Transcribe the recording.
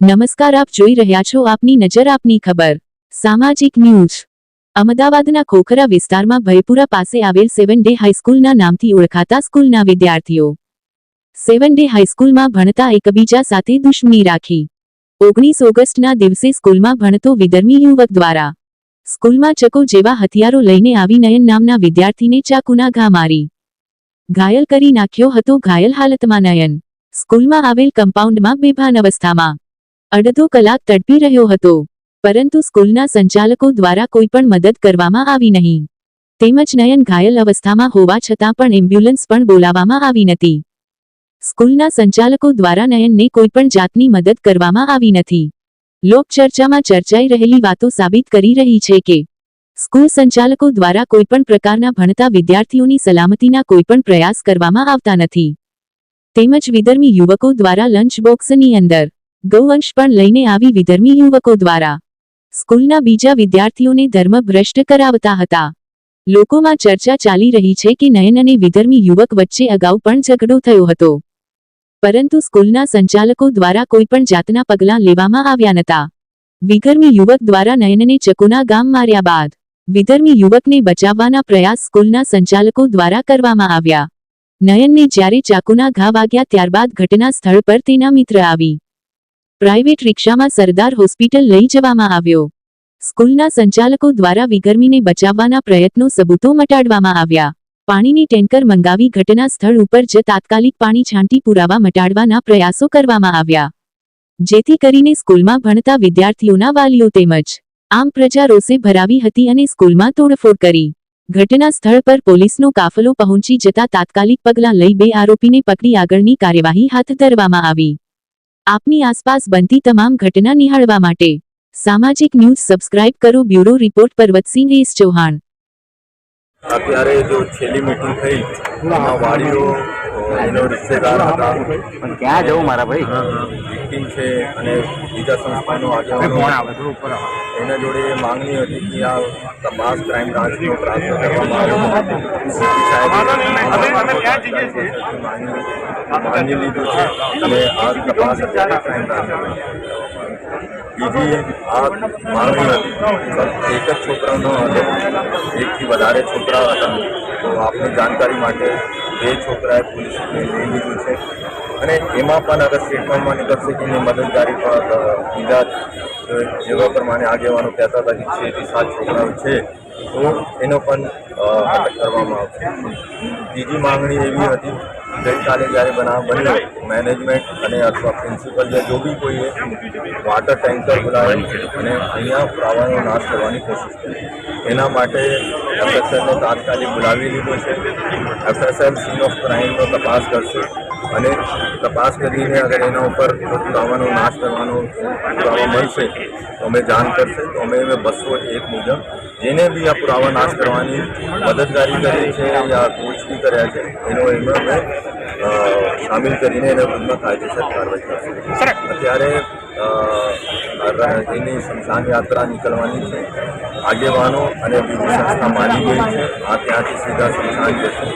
નમસ્કાર, આપ જોઈ રહ્યા છો આપની નજર, આપની ખબર. સામાજિક ન્યૂઝ. અમદાવાદના ખોખરા વિસ્તારમાં ભયપુરા પાસે આવેલ સેવન ડે હાઈસ્કૂલના નામથી ઓળખાતા સ્કૂલના વિદ્યાર્થીઓ. સેવન ડે હાઈસ્કૂલમાં ભણતા એકબીજા સાથે દુશ્મની રાખી. ઓગણીસ ઓગસ્ટના દિવસે સ્કૂલમાં ભણતો વિધર્મી યુવક દ્વારા. સ્કૂલમાં ચકો જેવા હથિયારો લઈને આવી નયન નામના વિદ્યાર્થીને ચાકુના ઘા મારી. ઘાયલ કરી નાખ્યો હતો, ઘાયલ હાલતમાં નયન. સ્કૂલમાં આવેલ કમ્પાઉન્ડમાં બેભાન અવસ્થામાં. અડધો કલાક તડપી રહ્યો હતો, પરંતુ સ્કૂલના સંચાલકો દ્વારા કોઈ પણ મદદ કરવામાં આવી નહીં. તેમજ નયન ઘાયલ અવસ્થામાં હોવા છતાં પણ એમ્બ્યુલન્સ પણ બોલાવવામાં આવી નથી. સ્કૂલના સંચાલકો દ્વારા નયનને કોઈ પણ જાતની મદદ કરવામાં આવી નથી. લોકચર્ચામાં ચર્ચાઈ રહેલી વાતો સાબિત કરી રહી છે કે, સ્કૂલ સંચાલકો દ્વારા કોઈપણ પ્રકારના ભણતા વિદ્યાર્થીઓની સલામતીના કોઈ પણ પ્રયાસ કરવામાં આવતા નથી. તેમજ વિધર્મી યુવકો દ્વારા લંચ બોક્સની અંદર ગૌવંશ પણ લઈને આવી વિધર્મી યુવકો દ્વારા. સ્કૂલના બીજા વિદ્યાર્થીઓને ધર્મભ્રષ્ટ કરાવતા હતા. લોકોમાં ચર્ચા ચાલી રહી છે કે નયન અને વિધર્મી યુવક વચ્ચે અગાઉ પણ ઝઘડો થયો હતો. પરંતુ સ્કૂલના સંચાલકો દ્વારા કોઈ પણ જાતના પગલાં લેવામાં આવ્યા નતા વિધર્મી યુવક દ્વારા નયનને ચકુના ગામ માર્યા બાદ, વિધર્મી યુવકને બચાવવાના પ્રયાસ સ્કૂલના સંચાલકો દ્વારા કરવામાં આવ્યા. નયનને જ્યારે ચાકુના ઘા વાગ્યા ત્યારબાદ ઘટના સ્થળ પર તેના મિત્ર આવી. પ્રાઇવેટ રિક્ષામાં સરદાર હોસ્પિટલ લઈ જવામાં આવ્યો. સ્કૂલના સંચાલકો દ્વારા વિગર્મીને બચાવવાના પ્રયત્નો સબૂતો મટાડવામાં આવ્યા. પાણીની ટેન્કર મંગાવી ઘટના સ્થળ ઉપર જ તાત્કાલિક પાણી છાંટી પુરાવા મટાડવાના પ્રયાસો કરવામાં આવ્યા. જેથી કરીને સ્કૂલમાં ભણતા વિદ્યાર્થીઓના વાલીઓ તેમજ આમ પ્રજા રોષે ભરાવી હતી અને સ્કૂલમાં તોડફોડ કરી. ઘટના સ્થળ પર પોલીસનો કાફલો પહોંચી જતા તાત્કાલિક પગલાં લઈ બે આરોપીને પકડી આગળની કાર્યવાહી હાથ ધરવામાં આવી. આપની આસપાસ બનતી તમામ ઘટના નિહાળવા માટે. સામાજિક ન્યૂઝ સબસ્ક્રાઇબ કરો bureau report Parvatsinh S Chauhan. અત્યારે જો છેલ્લી મીટિંગ થઈ એમાં વાડીઓ એનો રિશ્તેદાર હતા. પણ ક્યાં જવું મારા ભાઈ? મીટિંગ છે અને બીજા સંસ્થાનો આગેવાનો એના જોડે માંગણી હતી કે આ તપાસ ક્રાઇમ બ્રાન્ચનો ટ્રાન્સફર કરવામાં આવ્યો. માંગણી લીધું છે. અને આ તપાસ અત્યારે ક્રાઇમ બ્રાન્ચ બીજી આ માંગણી હતી એક જ છોકરાનો હતો એકથી વધારે છોકરા હતા તો આપની જાણકારી માટે બે છોકરાએ પોલીસ લઈ લીધું છે. અને એમાં પણ અગર સ્ટેટમેન્ટમાં નીકળશે કે એની મદદગારી પણ બીજા જેવા પ્રમાણે આગેવાનો કહેતા હતા કે છથી સાત છોકરાઓ છે, તો એનો પણ અટક કરવામાં આવશે. બીજી માંગણી એવી હતી, ગઈકાલે જ્યારે બનાવ બન્યો, મેનેજમેન્ટ અને અથવા પ્રિન્સિપલ જે જો બી કોઈએ વાટર ટેન્કર બોલાવે અને અહીંયા પ્રવાહનો નાશ કરવાની કોશિશ કરી. એના માટે એફએસએલનો તાત્કાલિક બોલાવી લીધો છે. એફએસએલ સીન ઓફ ક્રાઇમનો તપાસ કરશે અને તપાસ કરીને અગર એના ઉપર પુરાવાનો નાશ કરવાનો પુરાવા મળશે તો અમે જાણ કરશે. તો અમે બસો એક મુજબ જેને બી આ પુરાવા નાશ કરવાની મદદગારી કરી છે યા કોચ કર્યા છે એનો એમાં અમે સામેલ કરીને એના વિરુદ્ધમાં કાયદેસર કાર્યવાહી કરશે. અત્યારે એની શમશાન યાત્રા નીકળવાની છે. આગેવાનો અને બીજી સંસ્થા માની ગઈ છે. આ ત્યાંથી સીધા શમશાન જશે.